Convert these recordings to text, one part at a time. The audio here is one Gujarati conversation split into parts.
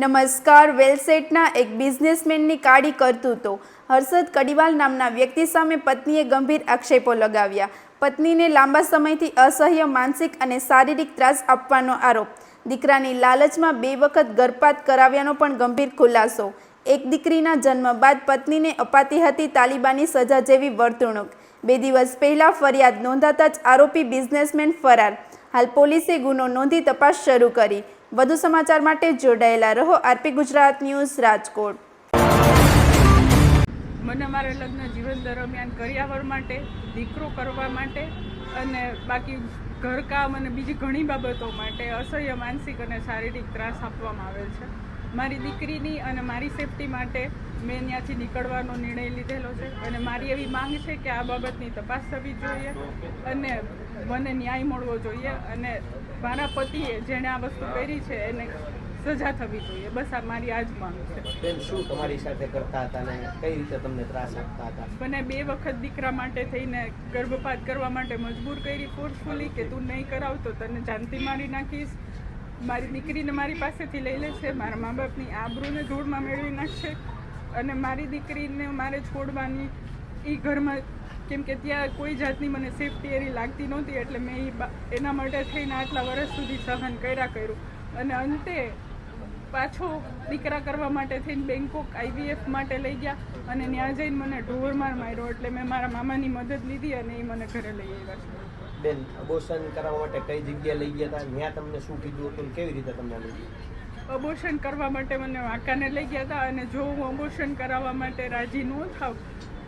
નમસ્કાર વેલસેટના એક બિઝનેસમેનની કાળી કરતૂતો. હર્ષદ કડીવાલ નામના વ્યક્તિ સામે પત્નીએ ગંભીર આક્ષેપો લગાવ્યા. પત્નીને લાંબા સમયથી અસહ્ય માનસિક અને શારીરિક ત્રાસ આપવાનો આરોપ. દીકરાની લાલચમાં બે વખત ગર્ભપાત કરાવ્યાનો પણ ગંભીર ખુલાસો. એક દીકરીના જન્મ બાદ પત્નીને અપાતી હતી તાલિબાની સજા જેવી વર્તણૂક. બે દિવસ પહેલા ફરિયાદ નોંધાતા જ આરોપી બિઝનેસમેન ફરાર. હાલ પોલીસે ગુનો નોંધી તપાસ શરૂ કરી. વધુ સમાચાર માટે જોડાયેલા રહો આરપી ગુજરાત ન્યૂઝ રાજકોટ. મને મારા લગ્ન જીવન દરમિયાન કરિયાવર માટે, દીકરો કરવા માટે અને બાકી ઘરકામ અને બીજી ઘણી બાબતો માટે અસહ્ય માનસિક અને શારીરિક ત્રાસ આપવામાં આવેલ છે. મારી દીકરીની અને મારી સેફટી માટે મેં ત્યાંથી નીકળવાનો નિર્ણય લીધેલો છે અને મારી એવી માંગ છે કે આ બાબતની તપાસ થવી જોઈએ અને મને ન્યાય મળવો જોઈએ અને મારા પતિએ જેણે આ વસ્તુ કરી છે એને સજા થવી જોઈએ. બસ આ મારી આ જ માંગ છે. બેન શું તમારી સાથે કરતા હતા ને કઈ રીતે તમને ત્રાસ આપતા હતા? મને બે વખત દીકરા માટે થઈને ગર્ભપાત કરવા માટે મજબૂર કરી ફોર્સફુલી કે તું નહીં કરાવતો તને જાનથી મારી નાખીશ. મારી દીકરીને મારી પાસેથી લઈ લેશે મારા મા બાપની આબરૂને ધૂળમાં મેળવી નાખશે. અને મારી દીકરીને મારે છોડવાની એ ઘરમાં, કેમ કે ત્યાં કોઈ જાતની મને સેફટી એરી લાગતી નહોતી, એટલે મેં એના માટે થઈને આટલા વર્ષ સુધી સહન કર્યા કર્યું. અને અંતે પાછો દીકરા કરવા માટે થઈને બેંકોક આઈવીએફ માટે લઈ ગયા અને ત્યાં જઈને મને ઢોરમાર માર્યો. એટલે મેં મારા મામાની મદદ લીધી અને એ મને ઘરે લઈ આવ્યા છે. બેન અબોશન કરાવવા માટે કઈ જગ્યાએ લઈ ગયા હતા ત્યાં તમને શું કીધું હતું કેવી રીતે તમને લઈ ગયા? અબોર્શન કરવા માટે મને વાંકાને લઈ ગયા હતા અને જો હું અબોર્શન કરાવવા માટે રાજી ન થાવ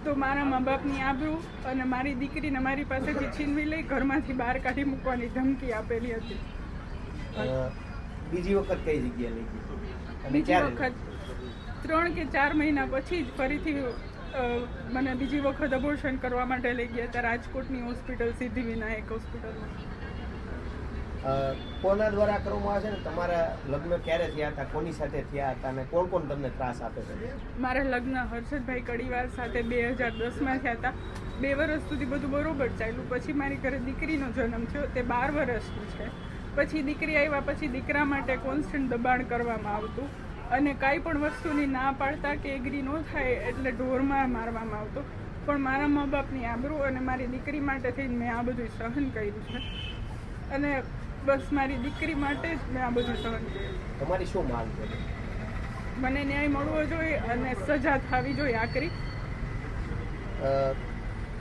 તો મારા મા બાપની આબરૂ અને મારી દીકરીને મારી પાસેથી છીનવી લઈ ઘરમાંથી બહાર કાઢી મૂકવાની ધમકી આપેલી હતી. બીજી વખત કઈ જગ્યાએ લઈ ગઈ બીજી વખત ત્રણ કે ચાર મહિના પછી જ ફરીથી મને બીજી વખત અબોર્શન કરવા માટે લઈ ગયા હતા રાજકોટની હોસ્પિટલ સિદ્ધિ વિનાયક હોસ્પિટલમાં કોના દ્વારા કરવામાં આવે છે ને? તમારા લગ્ન ક્યારે થયા હતા? કોની સાથે થયા હતા અને કોણ કોણ તમને ત્રાસ આપે છે? મારા લગ્ન હર્ષદભાઈ કડીવાર સાથે બે હજાર દસમાં થયા હતા. બે વર્ષ સુધી બધું બરોબર ચાલ્યું. પછી મારી ઘરે દીકરીનો જન્મ થયો. તે બાર વર્ષની છે. પછી દીકરી આવ્યા પછી દીકરા માટે કોન્સ્ટન્ટ દબાણ કરવામાં આવતું. અને કાંઈ પણ વસ્તુની ના પાડતા કે એગ્રી ન થાય એટલે ઢોરમાં મારવામાં આવતો. પણ મારા મા બાપની આબરૂ અને મારી દીકરી માટે થઈને મેં આ બધું સહન કર્યું છે. અને બસ મારી દીકરી માટે જ મેં આ બધું સહન કર્યું. તમારી શું માંગ છે? મને ન્યાય મળવો જોઈએ અને સજા થવી જોઈએ આકરી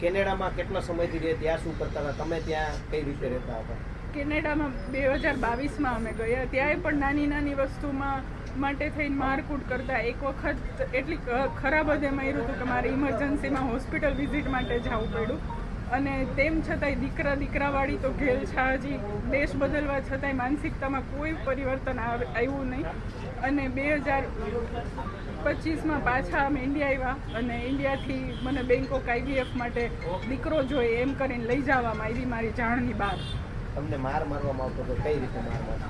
કેનેડામાં કેટલા સમયથી રહે? ત્યાં શું કરતા હતા? તમે ત્યાં કઈ રીતે રહેતા હતા? કેનેડામાં બે હજાર બાવીસમાં અમે ગયા. ત્યાંય પણ નાની નાની વસ્તુમાં માટે થઈને મારકૂટ કરતા. એક વખત એટલી ખરાબ ખરાબ હદે માર્યું હતું કે મારે ઇમરજન્સીમાં હોસ્પિટલ વિઝિટ માટે જવું પડ્યું. અને તેમ છતાંય દીકરા દીકરાવાળી તો ઘેલ છે હજી દેશ બદલવા છતાંય માનસિકતામાં કોઈ પરિવર્તન આવ- આવ્યું નહીં. અને બે હજાર પચીસમાં પાછા અમે ઇન્ડિયા આવ્યા અને ઇન્ડિયાથી મને બેંકોક આઈવીએફ માટે દીકરો જોઈએ એમ કરીને લઈ જવામાં આવી મારી જાણની બહાર. તમને માર મારવામાં આવતો તો કઈ રીતે માર મારતો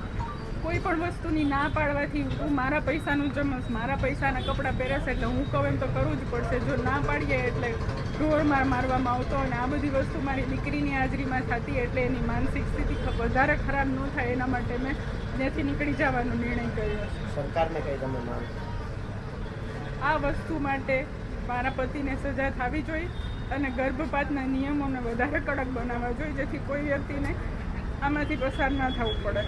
કોઈ પણ વસ્તુની ના પાડવાથી હું મારા પૈસાનું જમસ મારા પૈસાના કપડાં પહેરાશે એટલે હું કહું એમ તો કરવું જ પડશે. જો ના પાડીએ એટલે ઢોર માર મારવામાં આવતો અને આ બધી વસ્તુ મારી દીકરીની હાજરીમાં થતી એટલે એની માનસિક સ્થિતિ વધારે ખરાબ ન થાય એના માટે મેં ત્યાંથી નીકળી જવાનો નિર્ણય કર્યો સરકારને કઈ તમે આ વસ્તુ માટે મારા પતિને સજા થવી જોઈએ અને ગર્ભપાતના નિયમોને વધારે કડક બનાવવા જોઈએ જેથી કોઈ વ્યક્તિને આમાંથી પસાર ના થવું પડે.